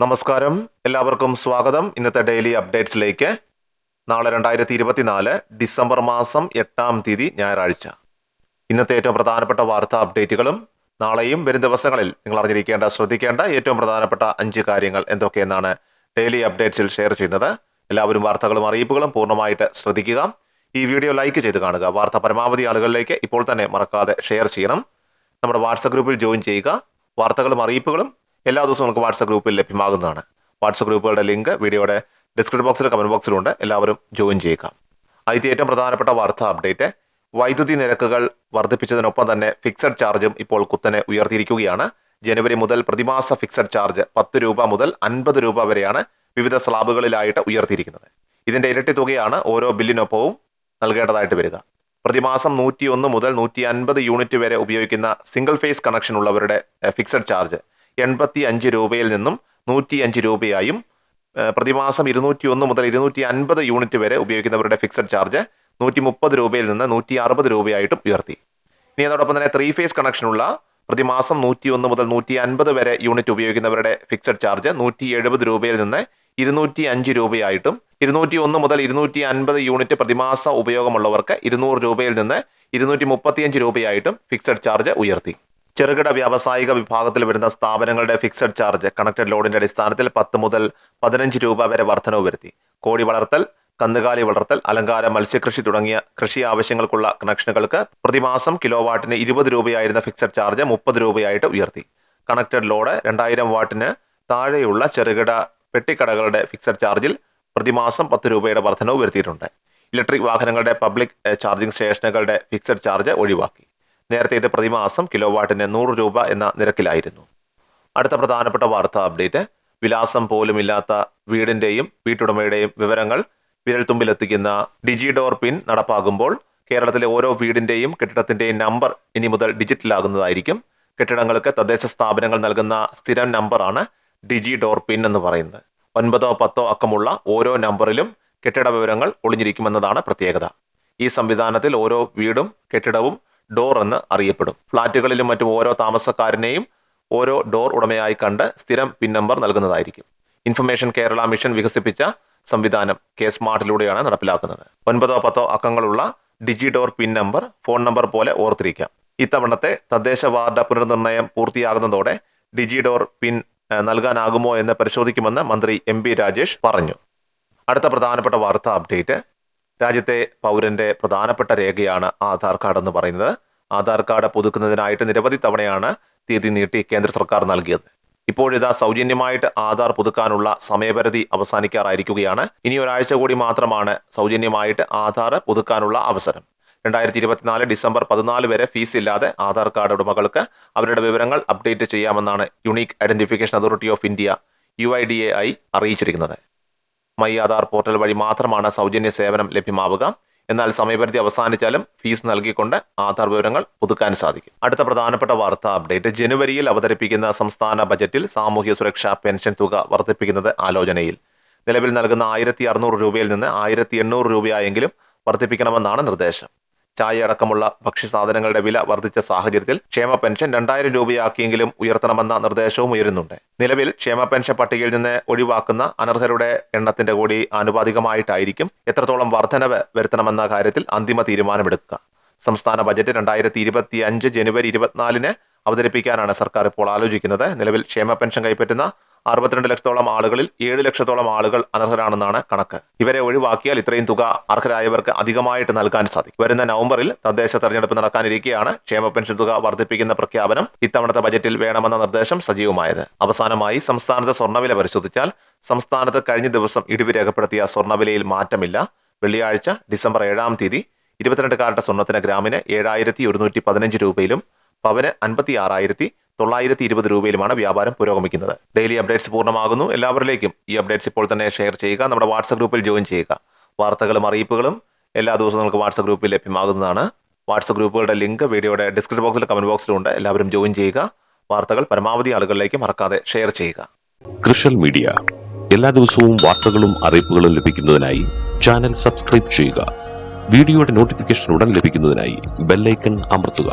നമസ്കാരം. എല്ലാവർക്കും സ്വാഗതം. ഇന്നത്തെ ഡെയിലി അപ്ഡേറ്റ്സിലേക്ക്. നാളെ രണ്ടായിരത്തി ഇരുപത്തിനാല് ഡിസംബർ മാസം എട്ടാം തീയതി ഞായറാഴ്ച. ഇന്നത്തെ ഏറ്റവും പ്രധാനപ്പെട്ട വാർത്താ അപ്ഡേറ്റുകളും നാളെയും വരും ദിവസങ്ങളിൽ നിങ്ങൾ അറിഞ്ഞിരിക്കേണ്ട ശ്രദ്ധിക്കേണ്ട ഏറ്റവും പ്രധാനപ്പെട്ട അഞ്ച് കാര്യങ്ങൾ എന്തൊക്കെയെന്നാണ് ഡെയിലി അപ്ഡേറ്റ്സിൽ ഷെയർ ചെയ്യുന്നത്. എല്ലാവരും വാർത്തകളും അറിയിപ്പുകളും പൂർണമായിട്ട് ശ്രദ്ധിക്കുക. ഈ വീഡിയോ ലൈക്ക് ചെയ്ത് കാണുക. വാർത്ത പരമാവധി ആളുകളിലേക്ക് ഇപ്പോൾ തന്നെ മറക്കാതെ ഷെയർ ചെയ്യണം. നമ്മുടെ വാട്സപ്പ് ഗ്രൂപ്പിൽ ജോയിൻ ചെയ്യുക. വാർത്തകളും അറിയിപ്പുകളും എല്ലാ ദിവസവും നമുക്ക് വാട്സപ്പ് ഗ്രൂപ്പിൽ ലഭ്യമാകുന്നതാണ്. വാട്സപ്പ് ഗ്രൂപ്പുകളുടെ ലിങ്ക് വീഡിയോയുടെ ഡിസ്ക്രിപ്ഷൻ ബോക്സിലും കമന്റ് ബോക്സിലുണ്ട്. എല്ലാവരും ജോയിൻ ചെയ്യുക. ആദ്യത്തെ ഏറ്റവും പ്രധാനപ്പെട്ട വാർത്ത അപ്ഡേറ്റ് വൈദ്യുതി നിരക്കുകൾ വർദ്ധിപ്പിച്ചതിനൊപ്പം തന്നെ ഫിക്സഡ് ചാർജും ഇപ്പോൾ കുത്തനെ ഉയർത്തിയിരിക്കുകയാണ്. ജനുവരി മുതൽ പ്രതിമാസ ഫിക്സഡ് ചാർജ് പത്ത് രൂപ മുതൽ അൻപത് രൂപ വരെയാണ് വിവിധ സ്ലാബുകളിലായിട്ട് ഉയർത്തിയിരിക്കുന്നത്. ഇതിന്റെ ഇരട്ടി തുകയാണ് ഓരോ ബില്ലിനൊപ്പവും നൽകേണ്ടതായിട്ട് വരിക. പ്രതിമാസം നൂറ്റി ഒന്ന് മുതൽ നൂറ്റി അൻപത് യൂണിറ്റ് വരെ ഉപയോഗിക്കുന്ന സിംഗിൾ ഫേസ് കണക്ഷൻ ഉള്ളവരുടെ ഫിക്സഡ് ചാർജ് എൺപത്തി അഞ്ച് രൂപയിൽ നിന്നും നൂറ്റി അഞ്ച് രൂപയായും പ്രതിമാസം ഇരുന്നൂറ്റി ഒന്ന് മുതൽ ഇരുന്നൂറ്റി അൻപത് യൂണിറ്റ് വരെ ഉപയോഗിക്കുന്നവരുടെ ഫിക്സഡ് ചാർജ് നൂറ്റി മുപ്പത് രൂപയിൽ നിന്ന് നൂറ്റി അറുപത് രൂപയായിട്ടും ഉയർത്തി. ഇനി അതോടൊപ്പം തന്നെ ത്രീ ഫേസ് കണക്ഷനുള്ള പ്രതിമാസം നൂറ്റി ഒന്ന് മുതൽ നൂറ്റി അൻപത് വരെ യൂണിറ്റ് ഉപയോഗിക്കുന്നവരുടെ ഫിക്സഡ് ചാർജ് നൂറ്റി എഴുപത് രൂപയിൽ നിന്ന് ഇരുന്നൂറ്റി അഞ്ച് രൂപയായിട്ടും ഇരുന്നൂറ്റി ഒന്ന് മുതൽ ഇരുന്നൂറ്റി അൻപത് യൂണിറ്റ് പ്രതിമാസ ഉപയോഗമുള്ളവർക്ക് ഇരുന്നൂറ് രൂപയിൽ നിന്ന് ഇരുന്നൂറ്റി മുപ്പത്തിയഞ്ച് രൂപയായിട്ടും ഫിക്സഡ് ചാർജ് ഉയർത്തി. ചെറുകിട വ്യാവസായിക വിഭാഗത്തിൽ വരുന്ന സ്ഥാപനങ്ങളുടെ ഫിക്സഡ് ചാർജ് കണക്റ്റഡ് ലോഡിന്റെ അടിസ്ഥാനത്തിൽ പത്ത് മുതൽ പതിനഞ്ച് രൂപ വരെ വർധനവ് വരുത്തി. കോഴി വളർത്തൽ കന്നുകാലി വളർത്തൽ അലങ്കാര മത്സ്യകൃഷി തുടങ്ങിയ കൃഷി ആവശ്യങ്ങൾക്കുള്ള കണക്ഷനുകൾക്ക് പ്രതിമാസം കിലോവാട്ടിന് ഇരുപത് രൂപയായിരുന്ന ഫിക്സഡ് ചാർജ് മുപ്പത് രൂപയായിട്ട് ഉയർത്തി. കണക്റ്റഡ് ലോഡ് രണ്ടായിരം വാട്ടിന് താഴെയുള്ള ചെറുകിട പെട്ടിക്കടകളുടെ ഫിക്സഡ് ചാർജിൽ പ്രതിമാസം പത്ത് രൂപയുടെ വർധനവ് വരുത്തിയിട്ടുണ്ട്. ഇലക്ട്രിക് വാഹനങ്ങളുടെ പബ്ലിക് ചാർജിംഗ് സ്റ്റേഷനുകളുടെ ഫിക്സഡ് ചാർജ് ഒഴിവാക്കി. നേരത്തെ ഇത് പ്രതിമാസം കിലോവാട്ടിന് നൂറ് രൂപ എന്ന നിരക്കിലായിരുന്നു. അടുത്ത പ്രധാനപ്പെട്ട വാർത്താ അപ്ഡേറ്റ് വിലാസം പോലുമില്ലാത്ത വീടിന്റെയും വീട്ടുടമയുടെയും വിവരങ്ങൾ വിരൽത്തുമ്പിലെത്തിക്കുന്ന ഡിജിഡോർ പിൻ നടപ്പാകുമ്പോൾ കേരളത്തിലെ ഓരോ വീടിന്റെയും കെട്ടിടത്തിന്റെയും നമ്പർ ഇനി മുതൽ ഡിജിറ്റലാകുന്നതായിരിക്കും. കെട്ടിടങ്ങൾക്ക് തദ്ദേശ സ്ഥാപനങ്ങൾ നൽകുന്ന സ്ഥിരം നമ്പറാണ് ഡിജി ഡോർ പിൻ എന്ന് പറയുന്നത്. ഒൻപതോ പത്തോ അക്കമുള്ള ഓരോ നമ്പറിലും കെട്ടിട വിവരങ്ങൾ ഒളിഞ്ഞിരിക്കുമെന്നതാണ് പ്രത്യേകത. ഈ സംവിധാനത്തിൽ ഓരോ വീടും കെട്ടിടവും ഡോർ എന്ന് അറിയപ്പെടും. ഫ്ളാറ്റുകളിലും മറ്റും ഓരോ താമസക്കാരനെയും ഓരോ ഡോർ ഉടമയായി കണ്ട് സ്ഥിരം പിൻ നമ്പർ നൽകുന്നതായിരിക്കും. ഇൻഫർമേഷൻ കേരള മിഷൻ വികസിപ്പിച്ച സംവിധാനം കെ സ്മാർട്ടിലൂടെയാണ് നടപ്പിലാക്കുന്നത്. ഒൻപതോ പത്തോ അക്കങ്ങളുള്ള digi door pin number phone number പോലെ ഓർത്തിരിക്കാം. ഇത്തവണത്തെ തദ്ദേശ വാർഡ് പുനർനിർണയം പൂർത്തിയാകുന്നതോടെ ഡിജി ഡോർ പിൻ നൽകാനാകുമോ എന്ന് പരിശോധിക്കുമെന്ന് മന്ത്രി എം രാജേഷ് പറഞ്ഞു. അടുത്ത പ്രധാനപ്പെട്ട വാർത്താ അപ്ഡേറ്റ് രാജ്യത്തെ പൗരന്റെ പ്രധാനപ്പെട്ട രേഖയാണ് ആധാർ കാർഡ് എന്ന് പറയുന്നത്. ആധാർ കാർഡ് പുതുക്കുന്നതിനായിട്ട് നിരവധി തവണയാണ് തീയതി നീട്ടി കേന്ദ്ര സർക്കാർ നൽകിയത്. ഇപ്പോഴിതാ സൗജന്യമായിട്ട് ആധാർ പുതുക്കാനുള്ള സമയപരിധി അവസാനിക്കാറായിരിക്കുകയാണ്. ഇനി ഒരാഴ്ച കൂടി മാത്രമാണ് സൗജന്യമായിട്ട് ആധാർ പുതുക്കാനുള്ള അവസരം. രണ്ടായിരത്തി ഇരുപത്തിനാല് ഡിസംബർ പതിനാല് വരെ ഫീസ് ഇല്ലാതെ ആധാർ കാർഡ് ഉടമകൾക്ക് അവരുടെ വിവരങ്ങൾ അപ്ഡേറ്റ് ചെയ്യാമെന്നാണ് unique identification authority of India U I D A I അറിയിച്ചിരിക്കുന്നത്. മൈ ആധാർ പോർട്ടൽ വഴി മാത്രമാണ് സൗജന്യ സേവനം ലഭ്യമാവുക. എന്നാൽ സമയപരിധി അവസാനിച്ചാലും ഫീസ് നൽകിക്കൊണ്ട് ആധാർ വിവരങ്ങൾ പുതുക്കാൻ സാധിക്കും. അടുത്ത പ്രധാനപ്പെട്ട വാർത്താ അപ്ഡേറ്റ്. ജനുവരിയിൽ അവതരിപ്പിക്കുന്ന സംസ്ഥാന ബജറ്റിൽ സാമൂഹ്യ സുരക്ഷാ പെൻഷൻ തുക വർദ്ധിപ്പിക്കുന്നത് ആലോചനയിൽ. നിലവിൽ നൽകുന്ന ആയിരത്തി അറുന്നൂറ് രൂപയിൽ നിന്ന് ആയിരത്തി എണ്ണൂറ് രൂപയായെങ്കിലും വർദ്ധിപ്പിക്കണമെന്നാണ് നിർദ്ദേശം. ചായ അടക്കമുള്ള ഭക്ഷ്യസാധനങ്ങളുടെ വില വർദ്ധിച്ച സാഹചര്യത്തിൽ ക്ഷേമ പെൻഷൻ രണ്ടായിരം രൂപയാക്കിയെങ്കിലും ഉയർത്തണമെന്ന നിർദ്ദേശവും ഉയരുന്നുണ്ട്. നിലവിൽ ക്ഷേമ പെൻഷൻ പട്ടികയിൽ നിന്ന് ഒഴിവാക്കുന്ന അനർഹരുടെ എണ്ണത്തിന്റെ കൂടി ആനുപാതികമായിട്ടായിരിക്കും എത്രത്തോളം വർധനവ് വരുത്തണമെന്ന കാര്യത്തിൽ അന്തിമ തീരുമാനമെടുക്കുക. സംസ്ഥാന ബജറ്റ് രണ്ടായിരത്തി ഇരുപത്തി അഞ്ച് ജനുവരി ഇരുപത്തിനാലിന് അവതരിപ്പിക്കാനാണ് സർക്കാർ ഇപ്പോൾ ആലോചിക്കുന്നത്. നിലവിൽ ക്ഷേമ പെൻഷൻ കൈപ്പറ്റുന്ന അറുപത്തിരണ്ട് ലക്ഷത്തോളം ആളുകളിൽ ഏഴ് ലക്ഷത്തോളം ആളുകൾ അനർഹരാണെന്നാണ് കണക്ക്. ഇവരെ ഒഴിവാക്കിയാൽ ഇത്രയും തുക അർഹരായവർക്ക് അധികമായിട്ട് നൽകാൻ സാധിക്കും. വരുന്ന നവംബറിൽ തദ്ദേശ തെരഞ്ഞെടുപ്പ് നടക്കാനിരിക്കെയാണ് ക്ഷേമ പെൻഷൻ തുക വർദ്ധിപ്പിക്കുന്ന പ്രഖ്യാപനം ഇത്തവണത്തെ ബജറ്റിൽ വേണമെന്ന നിർദ്ദേശം സജീവമായത്. അവസാനമായി സംസ്ഥാനത്തെ സ്വർണവില പരിശോധിച്ചാൽ സംസ്ഥാനത്ത് കഴിഞ്ഞ ദിവസം ഇടിവ് രേഖപ്പെടുത്തിയ സ്വർണവിലയിൽ മാറ്റമില്ല. വെള്ളിയാഴ്ച ഡിസംബർ ഏഴാം തീയതി ഇരുപത്തിരണ്ട് കാരറ്റ് സ്വർണത്തിന് ഗ്രാമിന് ഏഴായിരത്തി ഒരുന്നൂറ്റി പതിനഞ്ച് രൂപയിലും പവന് അൻപത്തി ആറായിരത്തി തൊള്ളായിരത്തി ഇരുപത് രൂപയിലുമാണ് വ്യാപാരം പുരോഗമിക്കുന്നത്. ഡെയിലി അപ്ഡേറ്റ്സ് പൂർണമാകുന്നു. എല്ലാവരിലേക്കും ഈ അപ്ഡേറ്റ്സ് ഇപ്പോൾ തന്നെ ഷെയർ ചെയ്യുക. നമ്മുടെ വാട്സപ്പ് ഗ്രൂപ്പിൽ ജോയിൻ ചെയ്യുക. വാർത്തകളും അറിയിപ്പുകളും എല്ലാ ദിവസവും നിങ്ങൾക്ക് വാട്സപ്പ് ഗ്രൂപ്പിൽ ലഭ്യമാകുന്നതാണ്. വാട്സപ്പ് ഗ്രൂപ്പുകളുടെ ലിങ്ക് വീഡിയോയുടെ ഡിസ്ക്രിപ്ഷൻ ബോക്സിൽ കമന്റ് ബോക്സിലുണ്ട് എല്ലാവരും ജോയിൻ ചെയ്യുക. വാർത്തകൾ പരമാവധി ആളുകളിലേക്ക് മറക്കാതെ ഷെയർ ചെയ്യുക. കൃഷൽ മീഡിയ. എല്ലാ ദിവസവും വാർത്തകളും അറിയിപ്പുകളും ലഭിക്കുന്നതിനായി ചാനൽ സബ്സ്ക്രൈബ് ചെയ്യുക. വീഡിയോയുടെ നോട്ടിഫിക്കേഷൻ ഉടൻ ലഭിക്കുന്നതിനായി ബെല്ലൈക്കൺ അമർത്തുക.